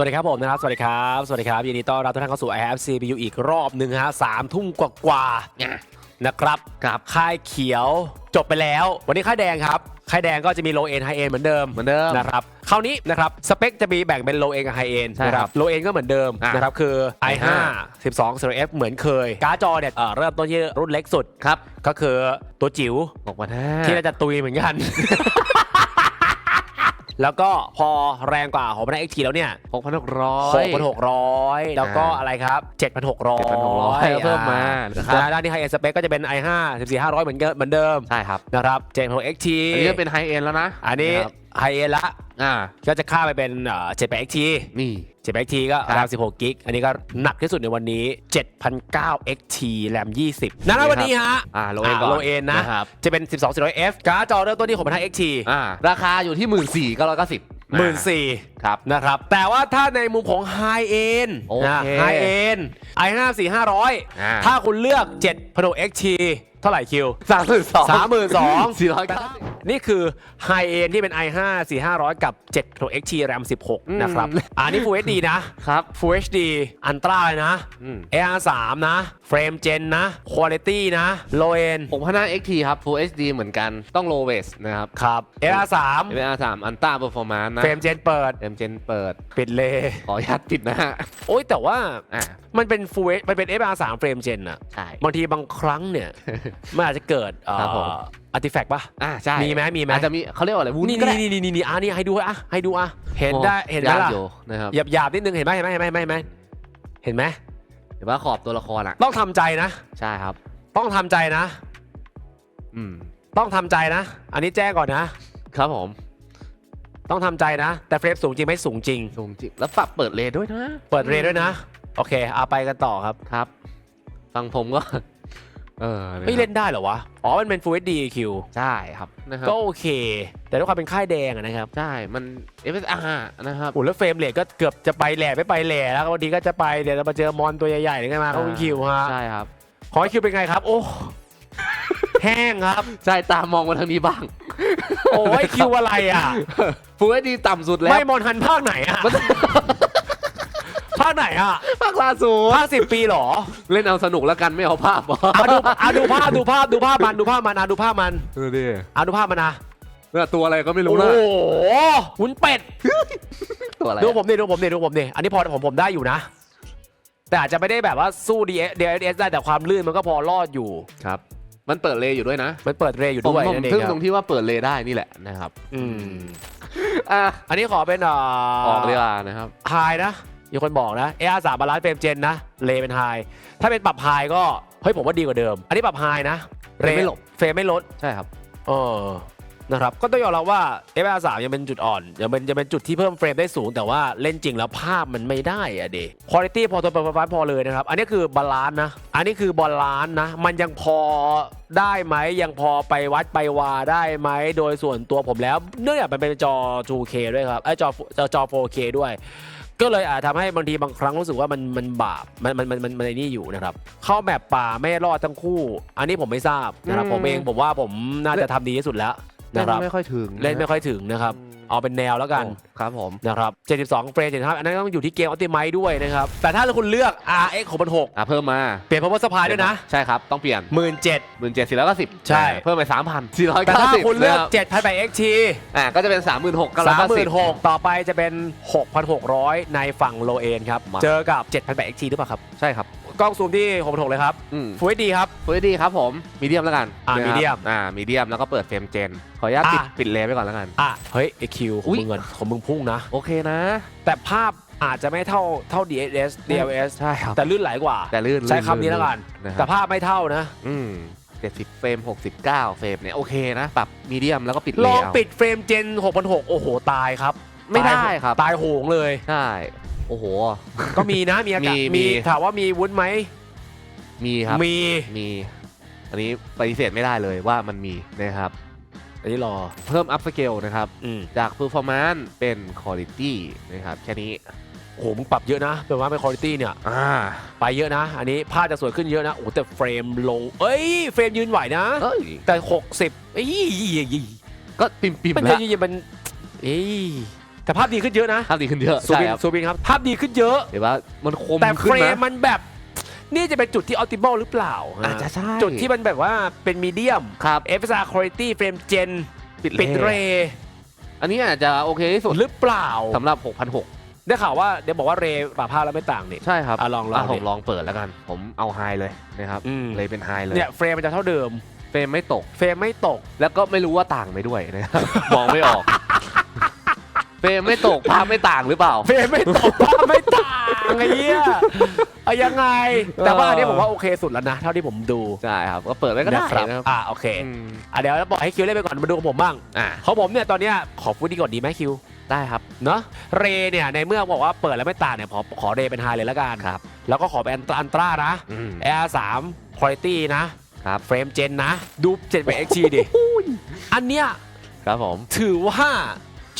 วัสดีครับผมนะครับ สวัสดีครับ สวัสดีครับยินดีต้อนรับทุกท่านเข้าสู่ i have CPU อีกรอบหนึ่งฮะสามทุ่มกว่าๆนะครับครับค่ายเขียวจบไปแล้ว วันนี้ค่ายแดงครับค่ายแดงก็จะมี low end high end เหมือนเดิมเหมือนเดิมนะครับคราวนี้นะครับสเปคจะมีแบ่งเป็น low end กับ high end ใช่นะคครัรับบ low end ก็เหมือนเดิมอะนะครับคือ i5 12 0 f เหมือนเคย การ์ดจอเนี่ยเอ่อเริ่มต้นที่รุ่นเล็กสุดครับก็คือตัวจิ๋วบอกมาห้าที่น่าจะตุยเหมือนกัน แล้วก็พอแรงกว่าของพันเอ็กทีแล้วเนี่ยหกพันหกร้อย6,600แล้วก็อะไรครับ7,600 7,600เพิ่มมานะครับด้านที่ไฮเอ็นสเปคก็จะเป็น i5 14500เหมือนเดิมเหมือนเดิมใช่ครับนะครับ7 XT อันนี้ก็เป็นไฮเอ็นแล้วนะ อันนี้ะครับไฮเอ็นละอ่าก็จะค่าไปเป็นเอ่อ7 XT นี่ 7 XT ก็ครับแรม16 กิก อันนี้ก็หนักที่สุดในวันนี้ 7,900 XT แรม20นั่นนะวันนี้ฮะอ่าโลเอ็นก่อนโลเอ็นนะครับจะเป็น 12 0 f การ์ดจอเริ่มต้นที่6,500 XT อ่าราคาอยู่ที่หมื่นสี่ก็ร้อยเก้าสิบหมื่นสี่ครับนะครับ แต่ว่าถ้าในมุมของ High End โอเคนะ High End i5 อ่า4500ถ้าคุณเลือก7 p r o XT เท่าไหร่คิว สามหมื่นสอง32,000สี่ร้อยเก้านี่คือ High End ที่เป็น i5 4500 กับ7 Pro XT RAM 16 นะครับ อันนี้ Full HD นะ ครับ Full HD Ultra เลยนะอืม AR3 นะ Frame Gen นะ Quality นะ Low End หกพันห้า XT ครับ Full HD เหมือนกันต้อง low w a s t นะครับ ครับ AR3 เป็นอาสามอันต้าเปอร์ฟอร์มานซ์นะ Frame Gen เปิดเอ็มเจนเปิด ปิดเลย ขออนุญาตปิดนะฮะ โอ้ยแต่ว่าอ่ามันเป็น Full H- มันเป็น FR3 Frame Gen อะใช่ บางทีบางครั้งเนี่ย มันอาจจะเกิดครับผม อาร์ติแฟกต์ป่ะ อ่าใช่มีไหมมีไหม อาจจะมีเขาเรียกว่าอะไรวุ้นนี่ก็ได้นี่นี่นี่นี่อะนี่ให้ดูอะให้ดูอะเห็นได้เห็นไหมยากล่ะอยู่นะครับหยาบหยาบๆนิดนึงเห็นไหมเห็นไหมเห็นไหมเห็นไหมเห็นไหมเห็นว่าขอบตัวละครอะต้องทำใจนะ ใช่ครับ ต้องทำใจนะ อืมต้องทำใจนะ อันนี้แจ้งก่อนนะ ครับผมต้องทำใจนะ แต่เฟรมสูงจริงไหมสูงจริง สูงจริงแล้วปรับเปิดเลนด้วยนะ เปิดเรย์ด้วยนะ โอเคเอาไปกันต่อครับครับฟังผมก็ เออเฮ้ยเล่นได้เหรอวะ อ๋อ มันเป็น Full HD คิวใช่ครับนะครับก็โอเค แต่ด้วยความเป็นค่ายแดงอะนะครับใช่มัน FSR นะครับ โอ้แล้วเฟรมเรทก็เกือบจะไปแหล่ไม่ไปแหล่แล้วบางทีก็จะไปเดี๋ยวเรามาเจอมอนตัวใหญ่ๆนี่ไงมาเขาเป็นคิวฮะใช่ครับ ขอให้คิวเป็นไงครับ โอ้ แห้งครับ ใช่ตามมองมาทางนี้บ้าง โอ้ยคิวอะไรอะ Full HD ต่ำสุดแล้วไม่มอนฮันภาคไหนอะภาค ไหนอะภาคล่าสุดภาคสิบปีเหรอ เล่นเอาสนุกแล้วกันไม่เอาภาพอะดูอะดูภาพดูภาพดูภาพมันดูภาพมันอะดูภาพมันเออดิอะดูภาพมันนะเนี่ยตัวอะไรก็ไม่รู้โอ้นะโหหุนเป็ด ตัวอะไร ดูผมดิดูผมดิดูผมดิอันนี้พอผมผมได้อยู่นะ แต่อาจจะไม่ได้แบบว่าสู้ DLS ได้แต่ความลื่นมันก็พอรอดอยู่ ครับ มันเปิดเลอยู่ด้วยนะ มันเปิดเรย์อยู่ผมด้วยผมนั่นเองทึ่งคตรัรบงที่ว่าเปิดเลได้นี่แหละนะครับ อืม อะ อันนี้ขอเป็นเอ่ออกเลยอะนะครับไฮนะ มีคนบอกนะ AR 3บาลานซ์เฟรมเจนนะเลเป็นไฮถ้าเป็นปรับไฮก็เฮ้ยผมว่าดีกว่าเดิม อันนี้ปรับไฮนะเฟรมไม่ลดเฟรมไม่ลดใช่ครับเออนะครับก็ต้องยอมรับว่า FR 3 ยังเป็นจุดอ่อนยังเป็นยังเป็นจุดที่เพิ่มเฟรมได้สูง แต่ว่าเล่นจริงแล้วภาพมันไม่ได้อะเดคุณภาพพอตัวเปอร์ฟอร์แมนซ์พอเลยนะครับ อันนี้คือบาลานซ์นะ อันนี้คือบาลานซ์นะ มันยังพอได้ไหมยังพอไปวัดไปวาได้ไหมโดยส่วนตัวผมแล้ว เนื่องจากมันเป็นจอ 2K ด้วยครับไอยจอจอจอ 4K ด้วย ก็เลยอาจทำให้บางทีบางครั้งรู้สึกว่ามันมันบาปมันมันมันมันมันไอ้นี่อยู่นะครับ เข้าแบบป่าไม่รอดทั้งคู่ อันนี้ผมไม่ทราบนะครับอืมผมเองผมว่าผมน่าจะทำดีที่สุดแล้วเล่นะครับนไม่ค่อยถึงเล่นไม่ค่อยถึงนะครับ เอาเป็นแนวแล้วกันโอ้ครับผมนะครับ72เฟรม75อันนั้นต้องอยู่ที่เกมออ t ติไม e ด้วยนะครับ แต่ถ้าคุณเลือก RX 6อะเพิ่มมา6เปลี่ยน power supply ด้วยนะ ใช่ครับ ต้องเปลี่ยน 17,000หมื่นเจ็ดสี่ร้อยเก้าสิบใช่ เพิ่มไปสามพันสี่ร้อยแต่เก้าถ้าสิบคุณเลือก7,000 XT อะก็จะเป็นสามหมื่นหกเก้าร้อยเก้าสิบ36,000 ต่อไปจะเป็น 6,600 ในฝั่ง low end ครับมาเจอกับ7,000 XT หรือเปล่าครับ ใช่ครับกล้องซูมที่6,600เลยครับอืม Full HD ครับฟูดีครับผมมีเดียมแล้วกันอะนะครับ medium อ่ามีเดียมแล้วก็เปิดเฟรมเจนขออนุญาตปิดอะปิดเลนไปก่อนแล้วกันอะเฮ้ยไอคิวขอุ๊องยมึงเงินของมึงพุ่งนะ โอเคนะ แต่ภาพอาจจะไม่เท่าเท่า DLS DLS ใช่ครับ แต่ลื่นไหลกว่า แต่ลื่นใช้คำนี้แล้วกัน นะคแต่รับภาพไม่เท่านะ อืมเจ็ดสิบเฟรมหกสิบเก้าเฟรมเนี่ย โอเคนะ ปรับมีเดียมแล้วก็ปิดเลลองเอาปิดเฟรมเจน6,600โอ้โห ตายครับไม่ได้ครับ ตายโหงเลย ใช่ โอ้โห ก็มีนะ มีอากาศมีมี มีถามว่ามีวุ้นไหม มีครับ มี มี อันนี้ปฏิเสธไม่ได้เลยว่ามันมีนะครับ อันนี้รอเพิ่มอัพสเกลนะครับ อืมจาก performance เป็น quality นะครับ แค่นี้โอ้โหมึงปรับเยอะนะแปลว่าเป็นคุณภาพเนี่ยอ่าไปเยอะนะ อันนี้ภาพจะสวยขึ้นเยอะนะโอ้โหแต่เฟรมลง เอ้ย เฟรมยืนไหวนะ เอ้ย แต่ 60เอ้ยก็ปิ่มปิมมันแล้วจะมันเอ้ยแต่แต่ภาพดีขึ้นเยอะนะภาพดีขึ้นเยอะ ซูใช่บินครับซูบินครับภาพดีขึ้นเยอะเดี๋ยวว่ามันคมแต่ขึ้เฟนรนะมมันแบบ นี่จะเป็นจุดที่อ p ติ m อลหรือเปล่า อาจจะใช่จุดที่มันแบบว่าเป็นมีเดียมครับ FSR Quality Frame Gen ปิดเร อันนี้อาจจะโอเคที่สุดหรือเปล่าสำหรับ 6,600 ได้ข่าวว่าเดี๋ยวบอกว่าเรปรับภาพแล้วไม่ต่างนี่ ใช่ครับอะลองลองะผมดิลองเปิดแล้วกัน ผมเอาไฮเลยนะครับอืม เลยเป็นไฮเลยเนี่ยเฟรมมันจะเท่าเดิม เฟรมไม่ตก เฟรมไม่ตก แล้วก็ไม่รู้ว่าต่างไปด้วยนะครับ มองไม่ออก เฟรมไม่ตกภาพไม่ต่างหรือเปล่า เฟรมไม่ตกภาพไม่ต่างไอ้เหี้ยเอายังไง แต่ว่าอันนี้ผมว่าโอเคสุดแล้วนะ เท่าที่ผมดูใช่ครับ ก็เปิดไว้ก็ได้นะครับนะครับอ่าโอเคอืมอะเดี๋ยวเราบอกให้คิวเล่นไปก่อนมาดูของผมบ้างอ่าของผมเนี่ยตอนเนี้ยขอฟูดดีก่อนดีไหมคิวได้ครับเนาะเรเนี่ยในเมื่อบอกว่าเปิดแล้วไม่ต่างเนี่ยขอขอเรเป็นไฮเลยแล้วกันครับแล้วก็ขอเป็นอันตราอันตรานะอืม Air 3 Quality นะครับเฟรมเจนนะดู7เป็น XG ดิอันเนี้ยครับผมถือว่า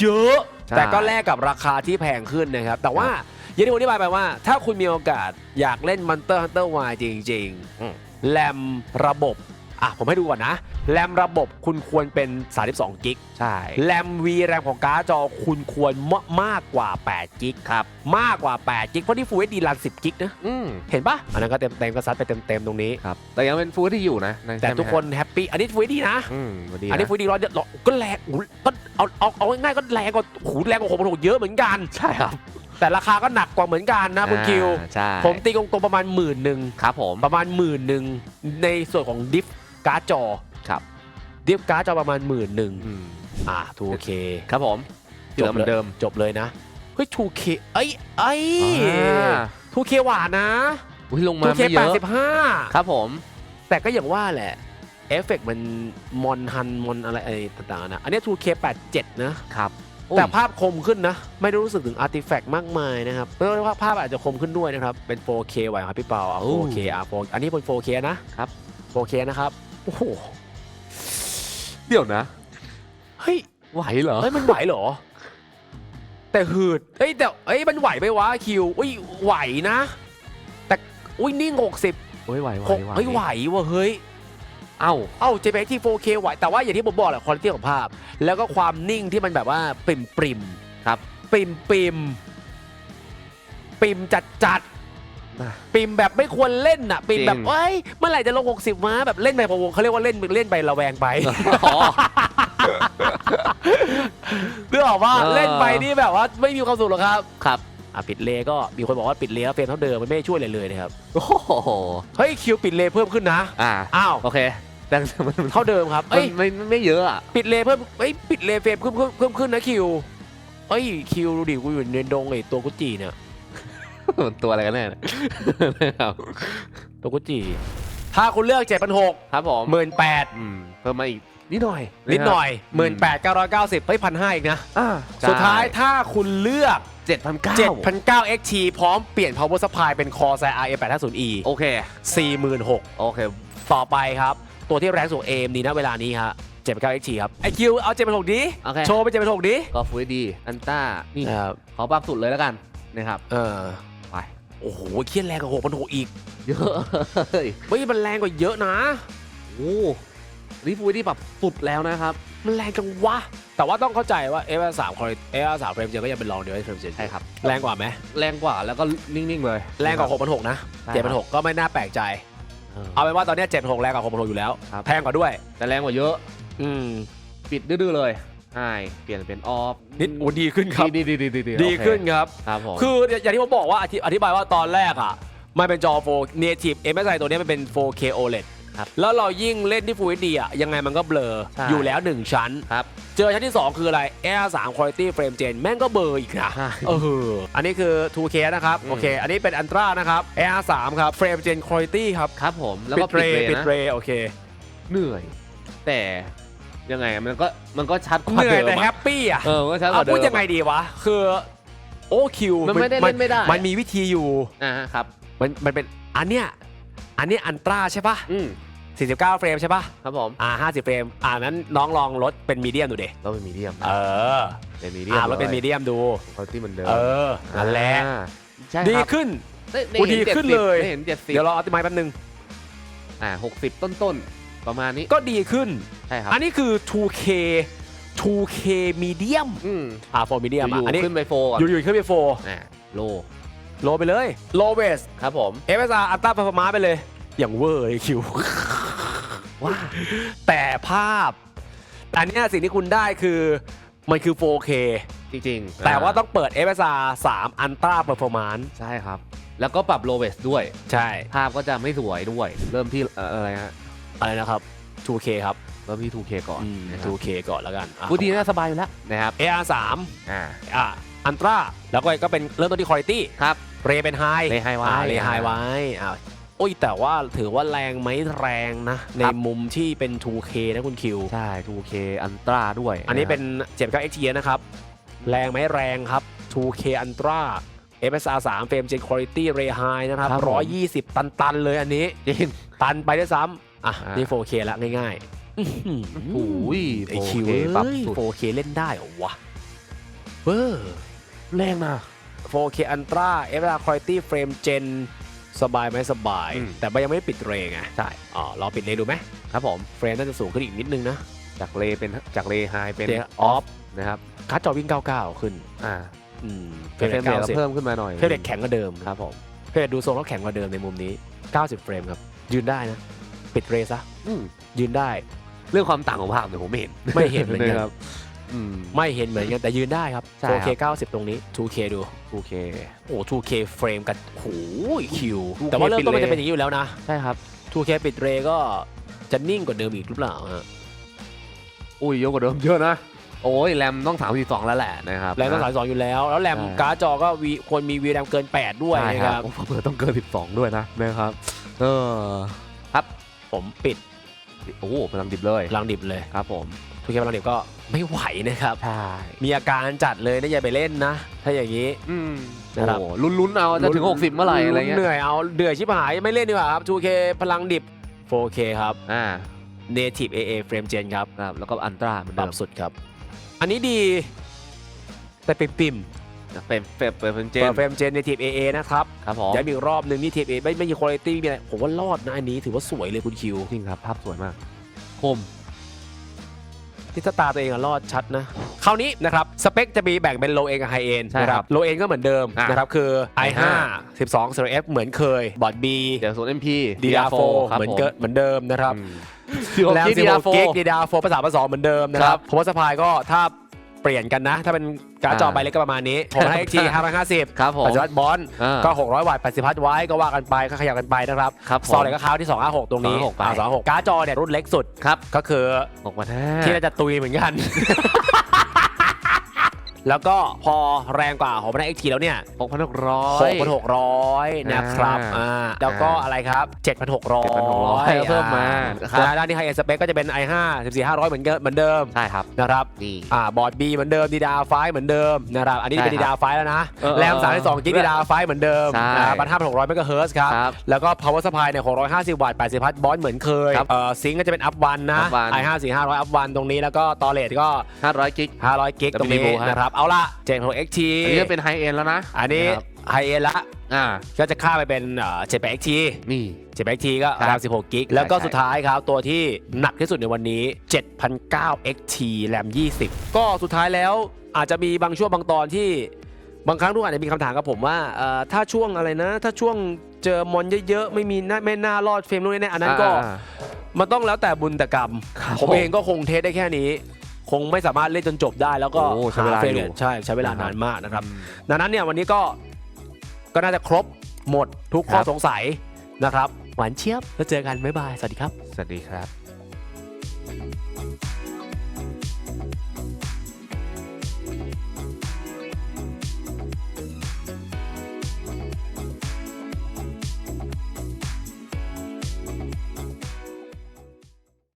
เยอะ ใช่ แต่ก็แลกกับราคาที่แพงขึ้นนะครับ แต่ว่าอย่างที่ผมอธิบายไปว่า ถ้าคุณมีโอกาสอยากเล่น Monster Hunter Y จริงอืม ๆแรมระบบ อะผมให้ดูก่อนนะแรมระบบคุณควรเป็น 32 กิกใช่แรม V แรมของการ์ดจอคุณควรมมากกว่า 8 กิกครับ มากกว่า 8 กิกเพราะที่ Full HD รัน 10 กิกนะอืมเห็นปะอันนั้นก็เต็มเต็มๆก็ซัดไปเต็มเต็มๆตรงนี้ ครับ แต่ยังเป็นฟู้ดที่อยู่นะแต่ใช่ไหมทุกคนแฮปปี้อันนี้ Full HD นะอืมสวัสดีอันนี้นะฟูดีร้อยก็แรงอู้ก็เอาเอาเอาง่ายๆก็แรงกว่าหูแรงกว่าหกพันหกเยอะเหมือนกันใช่ครับแต่ราคาก็หนักกว่าเหมือนกันนะคุณคิวอ่าใช่ผมตีกงๆประมาณหมื่นหนึ่งครับผมประมาณหมื่นหนึ่งในส่วนของดิฟ การ์ดจอครับดิฟการ์ดจอประมาณหมื่นหนึ่งอืมอ่าทูเคครับผมที่เหลือเหมือนเดิมจบเลยนะ เฮ้ยทูเคเอ้ยเอ้ยอ่าทูเคหวานนะอุ้ยลงมาทูเคไม่เยแปดอะสิบห้าครับผม แต่ก็อย่างว่าแหละเอฟเฟกต์มันมอนฮันมอนอะไรอะไรต่างๆนะอันนี้ 2K 87นะครับแต่ภาพคมขึ้นนะ ไม่ได้รู้สึกถึงอาร์ติแฟกต์มากมายนะครับเรียกว่าภาพอาจจะคมขึ้นด้วยนะครับ เป็น 4K ไหวครับพี่เปาอะ 4K อะ4อันนี้เป็น 4K นะครับ 4K นะครับ โอ้โห เดี๋ยวนะ เฮ้ย ไหวเหรอ เฮ้ย มันไหวเหรอ แต่หืดเฮ้ยแต่เฮ้ย มันไหวไหมวะคิวอุ้ย ไหวนะ แต่ อุ้ย นิ่ง60เฮ้ยไหวไหวหกเฮ้ย ไหวว่ะเฮ้ย เอ้า เอ้า JPEG ที่ 4K ไหว แต่ว่าอย่างที่ผมบอกแหละคุณภาพของภาพ แล้วก็ความนิ่งที่มันแบบว่าปริมปริมๆครับ ปริมปริมปิมจัดจัดน่ะ ปิมแบบไม่ควรเล่นน่ะ ปิมแบบจริงเอ้ยเมื่อไหร่จะลง 60มาแบบเล่นไปพะวงเขาเรียกว่าเล่นเล่นไประแวงไปอ๋อเรื่องออกว่าเออเล่นไปนี่แบบว่าไม่มีความสุขหรอกครับครับอะปิดเลก็มีคนบอกว่าปิดเลก็เฟรมเท่าเดิมมันไม่ได้ช่วยเลยเลยนะครับโอ้โหเฮ้ยคิวปิดเลเพิ่มขึ้นนะอ่าอ้าวโอเคแต่มันมันเท่าเดิมครับเอ้ยไม่ไม่ไม่เยอะอะปิดเลเพิ่มเอ้ยปิดเลเฟรมเพิ่มเพิ่มเพิ่มขึ้นนะคิวเอ้ยคิวดูดิกูอยู่ในดงไอ้ตัวกุจิเนี่ย มันตัวอะไรกันแน่เนี่ยครับตัวกุจิถ้าคุณเลือก7 6 0 0ครับผมหมื่นแปดอืมเพิ่มมาอีกนิดหน่อยนิดหน่อยอืหมื่นมแปดเก้าร้อยเก้าสิบเฮ้ยพันห้าอีกนะอ่าสุดท้ายถ้าคุณเลือกเจ็ดพันเก้า7,900 XT พร้อมเปลี่ยน power supply เป็น Corsair RA850e โอเค46,000โอเค ต่อไปครับ ตัวที่แรงสุด AMD นะเวลานี้ฮะ7,900 XT ครับไอคิวเอา7,600ดิโอเคโชว์ไป7,600ดิก็ฟูดีอันต้านี่ครับขอปรับสุดเลยแล้วกันนะครับเออไป โอ้โหเครียดแรงกว่า6,600อีกเยอะเฮ้ยเฮ้ยมันแรงกว่าเยอะนะ โอ้นี่ฟูดีปรับสุดแล้วนะครับ มันแรงจังวะ แต่ว่าต้องเข้าใจว่า F3 F3 เฟรมเจนก็ยังเป็นรองเดียวไอ้เฟรมเจนใช่ครับ แรงกว่าไหมแรงกว่าแล้วก็นิ่งๆเลยแรงกว่า6,600นะใช่ครับ7,600ก็ไม่น่าแปลกใจ เออ เอาเป็นว่าตอนเนี้ย7,600แรงกว่า6,600อยู่แล้ว ครับ แพงกว่าด้วย แต่แรงกว่าเยอะ อืม ปิดดื้อๆเลย ใช่เปลี่ยนเป็นออฟนิดโอ้ดีขึ้นครับ ดีดีดีดีดีดีขึ้นครับ ครับผมคืออย่างที่ผมบอกว่าอธิอธิบายว่าตอนแรกอะ มันเป็นจอ4 native MSI ตัวเนี้ยมันเป็น 4K OLED ครับแล้วเรายิ่งเล่นที่ Full HD อะยังไงมันก็เบลอใช่อยู่แล้ว 1 ชั้นครับเจอชั้นที่ 2 คืออะไร Air 3 Quality Frame Gen แม่งก็เบลออีกนะใช่เอออันนี้คือ 2K นะครับอืมโอเค อันนี้เป็น Ultra นะครับ Air 3 ครับ Frame Gen Quality ครับ ครับผม แล้วปิก็ดเรปิดย์เรปิดนะเรย์โอเค เหนื่อย แต่ ยังไงอะมันก็มันก็ชัดกว่าเหนื่อยเดิมแต่แฮอะปปี้อะเออมันก็ชัดกเอาว่าเดิมพูดยังไงดีวะ คือโอคิวมันไม่ได้เล่นไม่ได้มันมีวิธีอยู่ อ่าฮะครับ มันมันเป็นอันเนี้ยอันเนี้ยอันตราใช่ปะอืม49 เฟรมใช่ปะครับผมอ่า50 เฟรมอ่านั้นน้องลองลดเป็นมีเดียมดูเด็เราเป็นมีเดียมเออเป็นมีเดียมอ่าลดเป็นมีเดียมดูคุณภาพเหมือนเดิมเออนั่นแหละอ่าใช่ดีครับขึ้น ได้ได้โอ้เห็นดีขึ้น70เลย ได้เห็นเจ็ดสิบเดี๋ยวรออติมายแป๊บนึงอ่าหกสิบต้นๆ ประมาณนี้ก็ดีขึ้น ใช่ครับอันนี้คือ 2K 2K medium อืมอ่า4 medium ออะยู่อันนี้ๆขึ้นไปโฟก่อนอยู่ๆขึ้นไป4อ่าโลโลไปเลย low base ครับผม FSR Ultra Performance ไปเลย อย่างเวอร์เลยคิว ว้าแต่ภาพ อันเนี้ยสิ่งที่คุณได้คือ มันคือ 4K จริงๆแต่ว่าาต้องเปิด FSR 3 Ultra Performance ใช่ครับ แล้วก็ปรับโลเวสด้วย ใช่ ภาพก็จะไม่สวยด้วย เริ่มที่เอ่ออะไรฮะ อะไรนะครับ 2K ครับเริ่มที่ 2K ก่อนอืมนะครับ 2K ก่อนแล้วกันอะพูดดีน่าสบายอยู่แล้วนะครับ AR 3อ่า อะ Ultra แล้วก็ก็เป็นเริ่มต้นที่ Quality ครับ เรเป็น High เร High ไว้อ่าเร High ไว้อ่าโอ้ยแต่ว่าถือว่าแรงไหมแรงนะ ในมุมที่เป็น 2K นะคุณคิว ใช่ 2K อันตราด้วยอันนี้เป็นะ79 XT นะครับ แรงไหมแรงครับ 2K Ultra FSR 3 Frame Gen Quality Ray High นะครับ120ตันตัน ๆ เลยอันนี้ จริง ตันไปด้วยซ้ำ อะอะนี่ 4K ละง่ายๆอื้อหือโอ้ยไอคิว 4K ปรับเอ้ยสุด 4K เล่นได้เหรอวะเบอร์แรงนะ 4K Ultra FSR Quality Frame Gen สบายไหมสบายอืมแต่มันยังไม่ปิดเรไงใช่อ๋อรอปิดเรดูไหมครับผมเฟรมน่าจะสูงขึ้นอีกนิดนึงนะ จากเลเป็นจากเลไฮเป็นเดี๋ยวออฟนะครับการ์ดจอวิ่ง 99 ขึ้นอ่าอืมเฟเฟรรมมเรเรทท90เพิ่มขึ้นมาหน่อยเฟรมเรทแข็งกว่าเดิมครับผมเฟรมเรทดูทรงแล้วแข็งกว่าเดิมในมุมนี้ 90 เฟรมครับยืนได้นะ ปิดเรซะอืมยืนได้ เรื่องความต่างของภาพเนี่ยผมไม่เห็น ไม่เห็นเหมือนกันครับอืม ไม่เห็นเหมือนกันแต่ยืนได้ครับ ใช่ 4K ครับ90 ตรงนี้ 2K ดู 2K โอ้ 2K เฟรมกันโอ้ยคิว 2K แต่ว่าเริ่มต้นมันปิดเรจะเป็นอย่างนี้อยู่แล้วนะ ใช่ครับ 2K ปิดเรก็จะนิ่งกว่าเดิมอีกหรือเปล่าฮะอุ้ยเยอะกว่าเดิมเยอะนะ โอ้ยแรมต้อง32แล้วแหละนะครับ แรงต้องสายสองอยู่แล้ว แล้วแรมใช่ การ์ดจอก็วีควรมีวีแรมเกิน 8 ด้วยใช่นะคครัรับบผมเผื่อต้องเกิน 12 ด้วยนะนะครับ เออ ผมปิดโอ้โหพลังดิบเลยลังดิบเลยครับผม 2K พลังดิบก็ไม่ไหวนะครับ ใช่มีอาการจัดเลยนะอย่าไปเล่นนะ ถ้าอย่างนี้ อืมนะโอ้ครับ โหลุ้นๆเอาจะถึง 60 เมื่อไหร่อะไรเงี้ยเหนื่อยเอาเดือดชิบหายไม่เล่นดีกว่าครับ 2K พลังดิบ 4K ครับ อ่า Native AA Frame Gen ครับ ครับ แล้วก็อันตราเหมือนปรัเดิบมสุดครับ อันนี้ดีแต่ปิ่ม ปิ่มเป็นเป็นเป็นเจเปินดเฟรมเจน Native AA นะครับครับผมย้ำอีกรอบหนึ่ง Native AA ไม่ไม่มีคุณภาพมีอะไรผมว่ารอดนะอันนี้ถือว่าสวยเลยคุณคิวจริงครับภาพสวยมากคม ที่ตาตัวเองอะรอดชัดนะคราวนี้นะครับสเปคจะมีแบ่งเป็น low end กับ high end ใช่นะคครัรับบ low end ก็เหมือนเดิมอะนะครับคือ i5 i5 12 0 f เหมือนเคยบอร์ด B เดี๋ยวส่วน MP DDR4 ครับเหมือนผเกิดเหมือนเดิมนะครับ สิบหกแรมกิก16 DDR4 กิก DDR4 ภาษาภาษาเหมือนเดิมนะคครัรับบผมว่าสปายก็ถ้า เปลี่ยนกันนะ ถ้าเป็นการ์ดจออ่าใบเล็กก็ประมาณนี้ ผมให้ XT 550ครับผมปัจจุบันบอลอ่าก็600วัตต์80พัทไว้ก็ว่ากันไปก็ขยับกันไปนะครับครับผมซอเลยก็ค้าวที่256ตรงนี้256ไปอ่า256การ์ดจอเนี่ยรุ่นเล็กสุดครับก็คือหกพันห้าที่น่าจะตุยเหมือนกัน แล้วก็พอแรงกว่าของพนัก XT แล้วเนี่ยหกพันหกร้อย6,600 นะครับอ่า อ่าแล้วก็อ่าอะไรครับ 7,600 7,600เพิ่มมาอ่แล้วด้านที่ High End Spec ก็จะเป็น i5 14500 เหมือนเดิมเหมือนเดิมใช่ครับ นะครับนี่ อ่าบอร์ด B เหมือนเดิม DDR5 เหมือนเดิมนะครับอันนี้เป็นใช่ครับ DDR5 แล้วนะเออแรมเออ32 g b DDR5 เหมือนเดิมใช่นะครับบัต5,600เมกะเฮิร์ตซ์ครับครับแล้วก็ power supply เนี่ย650 วัตต์80พัทบอลเหมือนเคยครับเอ่อซิงก็จะเป็น up one นะ up one i5 4500 up one ตรงนี้แล้วก็ตอเลตก็ห้าร้อยกิก 500 กิกตรงนี้ WD ฮะ นะครับเอาละ76 XT อันนี้ก็เป็นไฮเอ็นแล้วนะอันนี้ะครับ High End ละอ่าก็จะค่าไปเป็นเอ่อ78 XT นี่78 XT ก็ครับราม16กิกแล้วก็ใช่ สุดท้ายครับ ตัวที่หนักที่สุดในวันนี้7,009 XT แรม20ก็สุดท้ายแล้วอาจจะมีบางช่วงบางตอนที่ บางครั้งทุกคนอาจจะมีคำถามกับผมว่าเอ่อถ้าช่วงอะไรนะ ถ้าช่วงเจอมอนเยอะๆไม่มีหน้าไม่น่ารอดเฟรมนู้นนี่นั่นอันนั้นก็ อ่า มันต้องแล้วแต่บุญแต่กรรม ครับผมเองก็คงเทสได้แค่นี้ คงไม่สามารถเล่นจนจบได้ แล้วก็โอ้ใช้เวลาหเฟรมอยู่เรทใช่ใช้เวลานะครับนานมากนะครับ ดังนั้นเนี่ยวันนี้ก็ก็น่าจะครบหมดทุกคข้อรับ สงสัยนะครับ หวานเชียบแล้วเจอกัน บ๊ายบาย สวัสดีครับ สวัสดีครับ